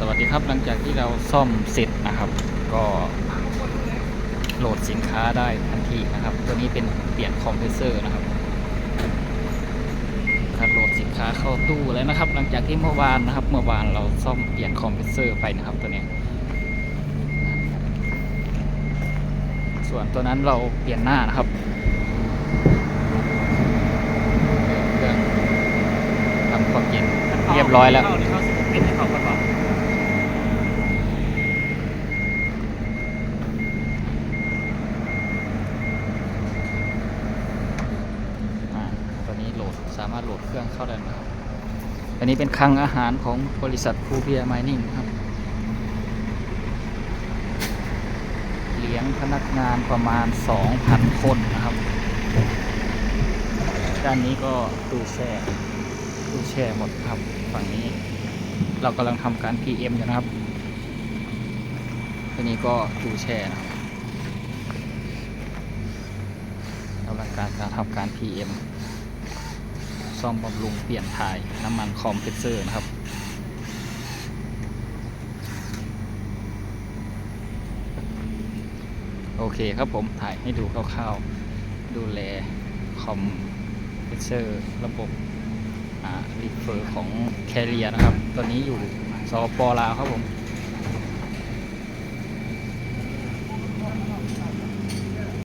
สวัสดีครับหลังจากที่เราซ่อมเสร็จนะครับ ก็โหลดสินค้าได้ทันทีนะครับ ตัวนี้เป็นเปลี่ยนคอมเพรสเซอร์นะครับการโหลดสินค้าเข้าตู้แล้วนะครับ หลังจากที่เมื่อวานนะครับ เมื่อวานเราซ่อมเปลี่ยนคอมเพรสเซอร์ไปนะครับตัวนี้ ส่วนตัวนั้นเราเปลี่ยนหน้านะครับเครื่องทำความเย็นเรียบร้อยแล้ว เข้านี่เข้าสมุดเป็นให้เขาก่อนวะ อ่าตอนนี้โหลดสามารถโหลดเครื่องเข้าได้นะครับ อันนี้เป็นคลังอาหารของบริษัทคูเบียไมนิ่งครับ เลี้ยงพนักงานประมาณ 2,000 คนนะครับ ด้านนี้ก็ตู้แช่ตู้แช่หมดครับ ฝั่งนี้ เรากำลังทำการ PM อยู่นะครับตัวนี้ก็ตู้แช่นะครับกำลังการการทำการ PM ซ่อมบำรุงเปลี่ยนถ่ายน้ำมันคอมเพรสเซอร์นะครับ โอเคครับผมถ่ายให้ดูคร่าวๆ ดูแลคอมเพรสเซอร์ระบบรีเฟอร์ของแคเรียนะครับ ตอนนี้อยู่สปลาวครับผม